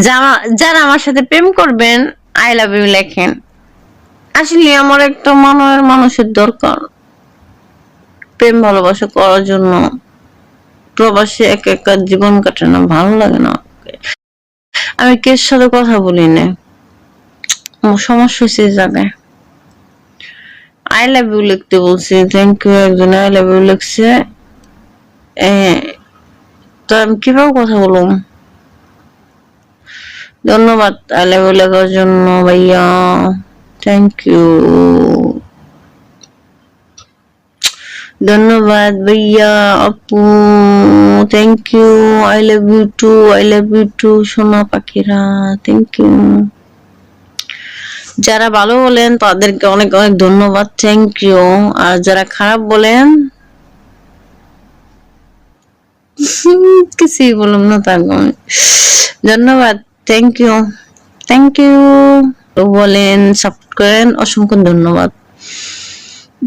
যারা- আমার সাথে প্রেম করবেন আই লাভ ইউ লেখেন। আসলে আমার একটা মনের মানুষের দরকার। প্রেম ভালোবাসা করার জন্য প্রবাসী এক একা জীবন কাটে না ভালো লাগে না আমি কের সাথে কথা বলি না। সমস্যা হয়েছে জায়গায়। আই লাভ ইউ লিখতে বলছি। থ্যাংক ইউ একজন আই লাভ ইউ লিখছে। তো আমি কীভাবে কথা বলব? ধন্যবাদ আই লেখার জন্য, ভাইয়া। থ্যাংক ইউ ধন্যবাদ, ভাইয়া, আপু। Thank you I love you too I love you too সোনা পাখিরা। থ্যাংক ইউ যারা ভালো বলেন, তাদেরকে অনেক অনেক ধন্যবাদ। থ্যাংক ইউ আর যারা খারাপ বলেন, কিছুই বললাম না তাকে ধন্যবাদ। থ্যাংক ইউ থ্যাংক ইউ বলেন সাপোর্ট করেন অসংখ্য ধন্যবাদ।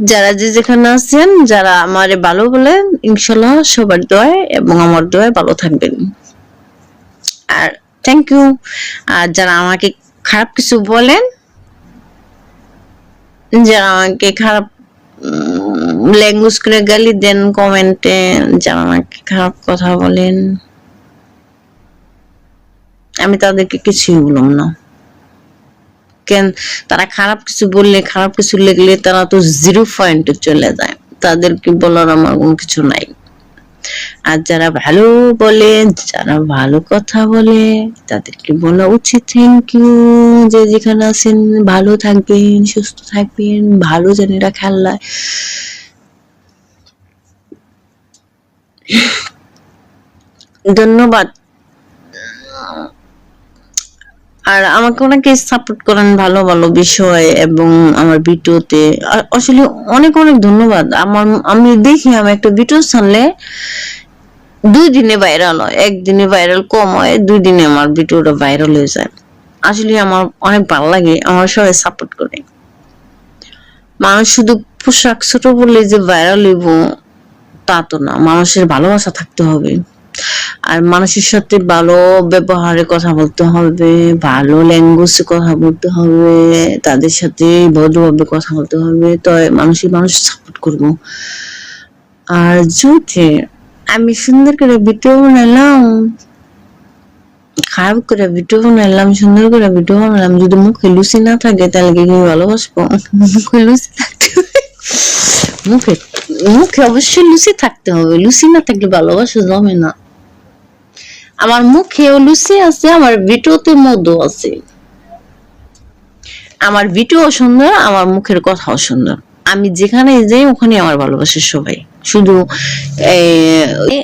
যারা যে যেখানে আছেন, যারা আমার ভালো বলেন, ইনশাল্লাহ সবার দোয়ায় এবং আমার দোয়ায় ভালো থাকবেন। আর থ্যাংক ইউ আর যারা আমাকে খারাপ কিছু বলেন, যারা আমাকে খারাপ ল্যাঙ্গুয়েজ করে গালি দেন কমেন্টে যারা আমাকে খারাপ কথা বলেন। আমি তাদেরকে কিছুই বললাম না। কেন? তারা খারাপ কিছু বললে, খারাপ কিছু লিখলে তারা তো জিরো পয়েন্টে চলে যায়। তাদেরকে বলার আমার কোনো কিছু নাই। আর যারা ভালো বলে, যারা ভালো কথা বলে, তাদেরকে বলা উচিত থ্যাংক ইউ যে যেখানে আছেন, ভালো থাকবেন সুস্থ থাকবেন ভালো জানেরা খেলায় ধন্যবাদ। আর আমাকে অনেকে সাপোর্ট করেন ভালো ভালো বিষয় এবং আমার ভিডিওতে আসলে অনেক অনেক ধন্যবাদ। আমার, আমি দেখি আমি একটা ভিডিও ছাড়লে দুই দিনে ভাইরাল হয়। একদিনে ভাইরাল কম হয়, দুই দিনে আমার ভিডিওটা ভাইরাল হয়ে যায়। আসলে আমার অনেক ভালো লাগে, আমার সবাই সাপোর্ট করে। মানুষ শুধু পোশাক ছোট বললে যে ভাইরাল হইব, তা তো না। মানুষের ভালোবাসা থাকতে হবে। আর মানুষের সাথে ভালো ব্যবহারে কথা বলতে হবে, ভালো ল্যাঙ্গুয়েজে কথা বলতে হবে, তাদের সাথে ভদ্রভাবে কথা বলতে হবে, তো মানুষের মানুষ সাপোর্ট করব। আর যদি আমি সুন্দর করে ভিডিও বানালাম, খারাপ করে ভিডিও বানালাম, সুন্দর করে ভিডিও বানালাম, যদি মুখে লুচি না থাকে, তাহলে কি ভালোবাসবো? মুখে লুচি থাকতে মুখে মুখে অবশ্যই লুচি থাকতে হবে। লুচি না থাকলে ভালোবাসা জমে না। আমার মুখেও লুচি আছে, আমার ভিডিওতে মধু আছে। আমার ভিডিও সুন্দর, আমার মুখের কথাও সুন্দর। আমি যেখানে যাই ওখানে আমার ভালোবাসে সবাই। শুধু এই-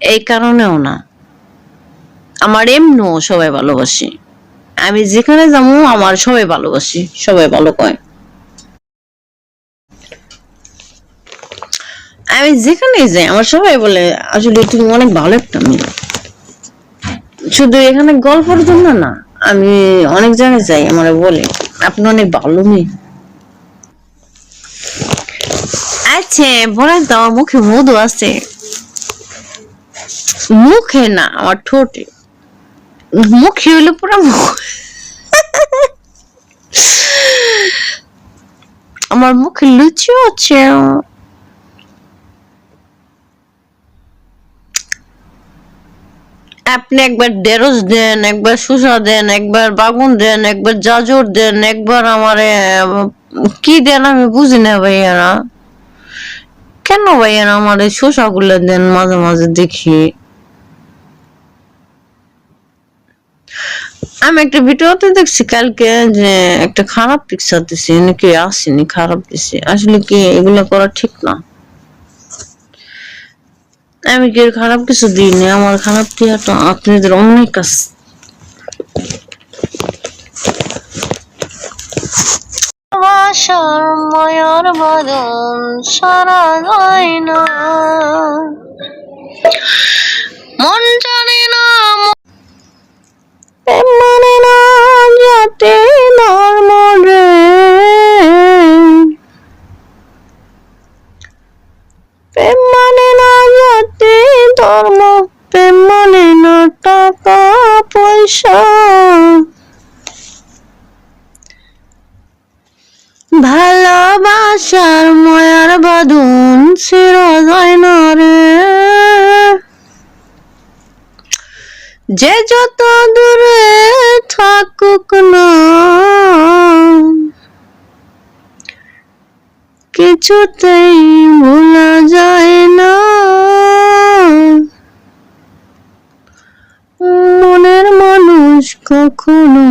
এই কারণেও না। আমার এমনও সবাই ভালোবাসে। আমি যেখানে যাব, আমার সবাই ভালোবাসি, সবাই ভালো কয়। আমি যেখানে যাই, আমার সবাই বলে, আসলে তুমি অনেক ভালো একটা মেয়ে। শুধু এখানে গল্পের জন্য না, আমি অনেক জায়গায় যাই, আমার বলে। আপনি অনেক ভালো মেয়ে। বলেন তো আমার মুখে মধু আছে। মুখে না, আমার ঠোঁটে। মুখে হইলে পুরো আমার মুখে লুচি আছে। আপনি একবার ঢেঁড়স দেন, একবার শসা দেন, একবার বাগুন দেন, একবার জাজর দেন, একবার আমারে, কি দেন আমি বুঝি না ভাইয়ারা। কেন ভাইয়ারা আমার এই শসা গুলো দেন মাঝে মাঝে দেখি? আমি একটা ভিডিওতে দেখছি কালকে যে একটা খারাপ পিকচার দিছি, নাকি আসেনি খারাপ দিছে। আসলে কি এগুলো করা ঠিক না? আমি কি খারাপ কিছু দিইনি? আমার খারাপ দেওয়াটা আপনাদের অনেক আছে। ভালোবাসার মায়ার বদল সারা যায় না। মন জানে ভালোবাসার মায়ার বাঁধন ছিল যায় না রে। যে যত দূরে থাকুক না, কিছুতেই ভোলা যায় না। মনের মানুষ কখনো